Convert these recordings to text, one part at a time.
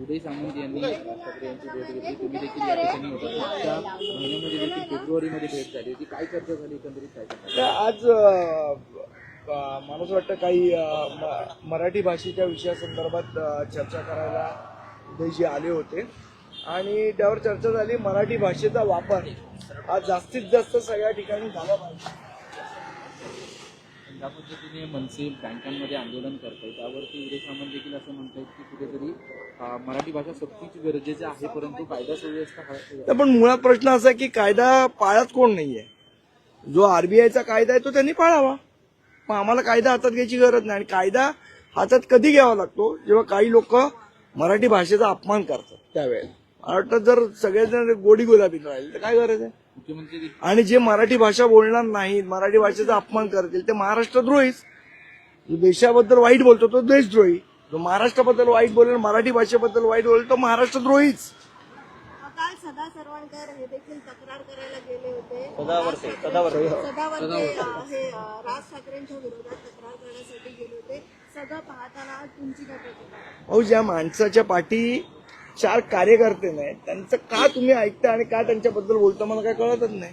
उदय सामंत यांनी ठाकरे यांची भेट घेतली. तुम्ही देखील या ठिकाणी होता. मागच्या महिन्यामध्ये देखील फेब्रुवारीमध्ये भेट झाली होती. काय चर्चा झाली एकंदरीत? काय आज मला असं वाटतं काही मराठी भाषेच्या विषयासंदर्भात चर्चा करायला उदयजी आले होते. आणि त्यावर चर्चा झाली. मराठी भाषेचा वापर हा जास्तीत जास्त सगळ्या ठिकाणी झाला पाहिजे. ज्या पद्धतीने मनसे बँकांमध्ये आंदोलन करत आहे त्यावरती उदय सामंत देखील असं म्हणतायत की कुठेतरी मराठी भाषा सक्तीची गरजेची आहे परंतु कायदा सुव्यवस्था पण मुळात प्रश्न असा आहे की कायदा पाळत कोण नाहीये? जो आरबीआयचा कायदा आहे तो त्यांनी पाळावा. मग आम्हाला कायदा हातात घ्यायची गरज नाही आणि कायदा हातात कधी घ्यावा लागतो? जेव्हा काही लोक मराठी भाषेचा अपमान करतात त्यावेळेला. मला वाटतं जर सगळेजण गोडी गुलाबी राहिले तर काय गरज आहे? आणि जे मराठी भाषा बोलणार नाहीत मराठी भाषेचा अपमान करतील ते महाराष्ट्रद्रोहीच. जो देशाबद्दल वाईट बोलतो तो देशद्रोही. जो महाराष्ट्राबद्दल वाईट बोलेल मराठी भाषेबद्दल वाईट बोलेल तो महाराष्ट्रद्रोहीच. काल सदा सरवणकर हे देखील तक्रार करायला गेले होते. सदावर्ते, सदावर्ते. हे राज ठाकरेंच्या विरोधात तक्रार करण्यासाठी गेले होते. सगळं पाहताना तुमची काय ज्या माणसाच्या पाठी चार कार्यकर्ते नाही. त्यांचं का तुम्ही ऐकता आणि का त्यांच्याबद्दल बोलता? मला काय कळतच नाही.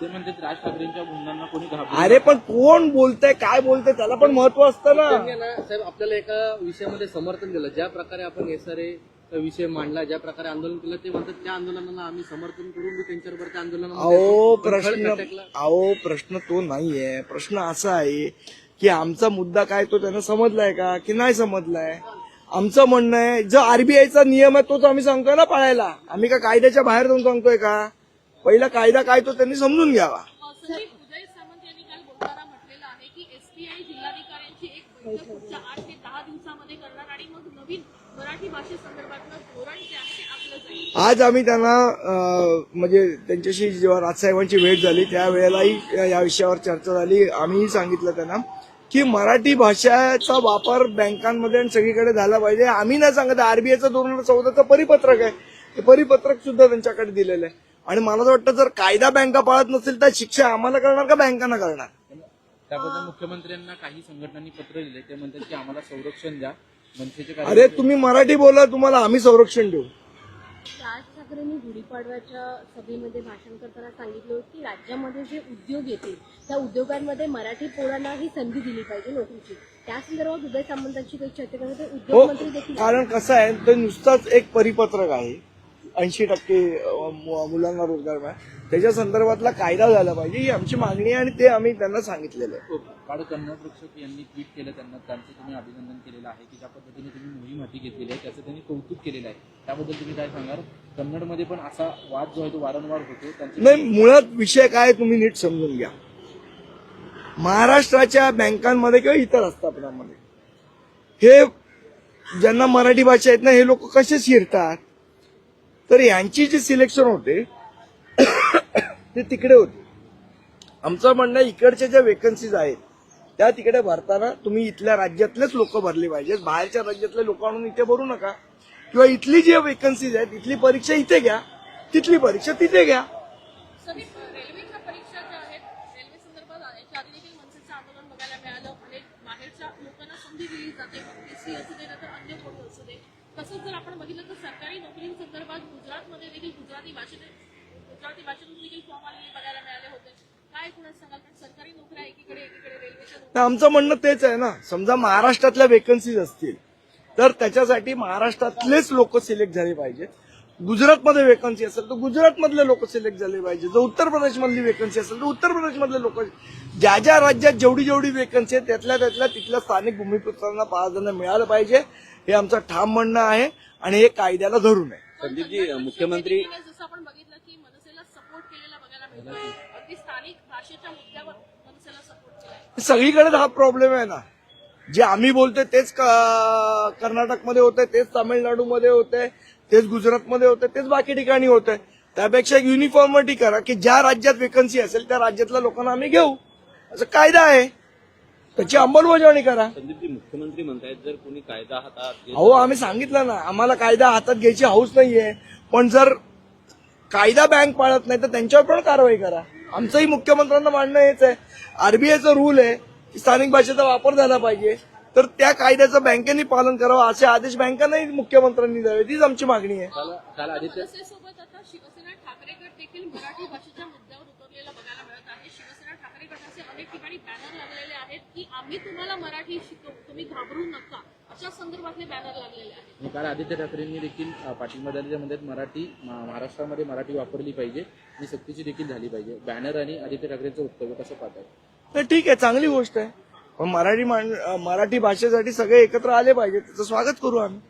ते म्हणतात राज ठाकरेंच्या गुंडांना कोणी घाबरलं अरे पण कोण बोलतंय काय बोलतंय त्याला पण महत्त्व असतं ना. त्यांनी ना साहेब आपल्याला एका विषयामध्ये समर्थन दिलं. ज्या प्रकारे आपण एसआरए विषय मांडला ज्या प्रकारे आंदोलन केलं ते म्हणतात त्या आंदोलनाला आम्ही समर्थन करून मी त्यांच्याबरोबर त्या अहो प्रश्न. अहो प्रश्न तो नाहीये. प्रश्न असा आहे की आमचा मुद्दा काय तो त्यानं समजलाय का की नाही समजलाय? आमचं म्हणणं आहे जो आरबीआयचा नियम आहे तोच आम्ही सांगतोय ना पाळायला. आम्ही का कायद्याच्या बाहेर जाऊन सांगतोय का? पहिला कायदा काय तो त्यांनी समजून घ्यावा. आज आम्ही त्यांना म्हणजे त्यांच्याशी जेव्हा राजसाहेबांची भेट झाली त्यावेळेलाही या विषयावर चर्चा झाली. आम्हीही सांगितलं त्यांना. की मराठी भाषेचा वापर बँकांमध्ये आणि सगळीकडे झाला पाहिजे. आम्ही नाही सांगत आरबीआयचं दोन हजार चौदाचं परिपत्रक आहे? ते परिपत्रक सुद्धा त्यांच्याकडे दिलेलं आहे. आणि मला असं वाटतं जर कायदा बँका पाळत नसेल तर शिक्षा आम्हाला करणार का बँकांना करणार? त्याबद्दल मुख्यमंत्र्यांना काही संघटनांनी पत्र दिले ते म्हणतात की आम्हाला संरक्षण द्या. मनसेचे अरे तुम्ही मराठी बोला तुम्हाला आम्ही संरक्षण देऊ. ठाकरेंनी गुढीपाडव्याच्या सभेमध्ये भाषण करताना सांगितलं होतं की राज्यामध्ये जे उद्योग येतील त्या उद्योगांमध्ये मराठी पोरांना ही संधी दिली पाहिजे नोकरीची. त्या संदर्भात उदय सामंतांची काही चर्चा हो उद्योग मंत्री देखील कारण कसं आहे ते नुसताच एक परिपत्रक आहे. ऐंशी टक्के मुलांना रोजगार मिळाला. त्याच्या संदर्भातला कायदा झाला पाहिजे ही आमची मागणी आहे आणि ते आम्ही त्यांना सांगितलेलं आहे. काळ कन्नड रक्षक यांनी ट्विट केलं त्यांना त्यांचं तुम्ही अभिनंदन केलेलं आहे की ज्या पद्धतीने तुम्ही मोहीम हाती घेतलेली आहे त्याचं त्यांनी कौतुक केलेलं आहे. त्याबद्दल तुम्ही काय सांगाल? कन्नडमध्ये पण असा वाद जो आहे तो वारंवार होतो नाही मुळात विषय काय तुम्ही नीट समजून घ्या. महाराष्ट्राच्या बँकांमध्ये किंवा इतर आस्थापनांमध्ये हे ज्यांना मराठी भाषा येत नाही हे लोक कसे शिरतात? तर यांची जी सिलेक्शन होते ते तिकडे होते. आमचं म्हणणं इकडच्या ज्या वेकन्सीज आहेत त्या तिकडे भरताना तुम्ही इथल्या राज्यातलेच लोक भरले पाहिजेत. बाहेरच्या राज्यातले लोक आणून इथे भरू नका. किंवा इथली जी वेकन्सीज आहेत इथली परीक्षा इथे घ्या. तिथली परीक्षा तिथे घ्या. आंदोलन बघायला मिळालं. अनेक बाहेरच्या लोकांना संधी दिली जाते. असू दे तर अन्य कोणी असू दे. तसंच जर आपण बघितलं तर सरकारी नोकरींसंदर्भात गुजरातमध्ये देखील गुजराती भाषेने गुजराती भाषेतून देखील फॉर्म आलेले बघायला मिळाले होते. काय कुणाच सांगाल? कारण सरकारी नोकऱ्या एकीकडे एकीकडे रेल्वेच्या आमचं म्हणणं तेच आहे ना. समजा महाराष्ट्रातल्या वेकन्सीज असतील तर त्याच्यासाठी महाराष्ट्रातलेच लोक सिलेक्ट झाले पाहिजेत. गुजरातमध्ये वेकन्सी असेल तर गुजरातमधले लोक सिलेक्ट झाले पाहिजे जर उत्तर प्रदेशमधली वेकन्सी असेल तर उत्तर प्रदेशमधले लोक ज्या ज्या राज्यात जेवढी जेवढी वेकन्सी आहे त्यातल्या त्यातल्या तिथल्या स्थानिक भूमिपुत्रांना प्राधान्य मिळालं पाहिजे. हे आमचं ठाम म्हणणं आहे आणि हे कायद्याला धरून आहे संदीपजी मुख्यमंत्री जसं आपण बघितलं की मनसेला सपोर्ट केलेला बघायला मिळतो अगदी स्थानिक भाषेच्या मुद्द्यावर मनसेला सपोर्ट केलाय. सगळीकडे हा प्रॉब्लेम आहे ना. जे आम्ही बोलतोय तेच क- कर्नाटकमध्ये होतंय तेच तामिळनाडूमध्ये होतंय तेच गुजरातमध्ये होतंय तेच बाकी ठिकाणी होतंय. त्यापेक्षा एक युनिफॉर्मिटी करा की ज्या राज्यात वेकन्सी असेल त्या राज्यातल्या लोकांना आम्ही घेऊ. असं कायदा आहे. त्याची अंमलबजावणी करा. संदीपजी मुख्यमंत्री म्हणतायत जर कोणी कायदा हातात अहो आम्ही सांगितलं ना आम्हाला कायदा हातात घ्यायची हौस नाहीये. पण जर कायदा बँक पाळत नाही तर त्यांच्यावर पण कारवाई करा. आमचंही मुख्यमंत्र्यांना मांडणं हेच आहे. आरबीआयचा रूल आहे की स्थानिक भाषेचा वापर झाला पाहिजे. तर त्या कायद्याचं बँकेने पालन करावं असे आदेश बँकांनाही मुख्यमंत्र्यांनी द्यावे तीच आमची मागणी आहे. काल काल आदित्य मनसेसोबत आता शिवसेना ठाकरे गट देखील मराठी भाषेच्या मुद्द्यावर उतरलेला बघायला मिळत आहे शिवसेना ठाकरे गटाचे अनेक ठिकाणी बॅनर लागलेले आहेत की आम्ही तुम्हाला मराठी शिकवू. तुम्ही घाबरू नका. अशा संदर्भातले बॅनर लागलेले आहेत. आणि काल आदित्य ठाकरेंनी देखील अ, पाठिंबा दिल्याच्या मध्ये मराठी मा- महाराष्ट्रामध्ये मराठी वापरली पाहिजे आणि सक्तीची देखील झाली पाहिजे. बॅनर आणि आदित्य ठाकरेंचं वक्तव्य कसं पाहतात तर ठीक आहे चांगली गोष्ट आहे. मराठी मराठी भाषेसाठी सगळे एकत्र आले पाहिजे त्याचं स्वागत करू आम्ही.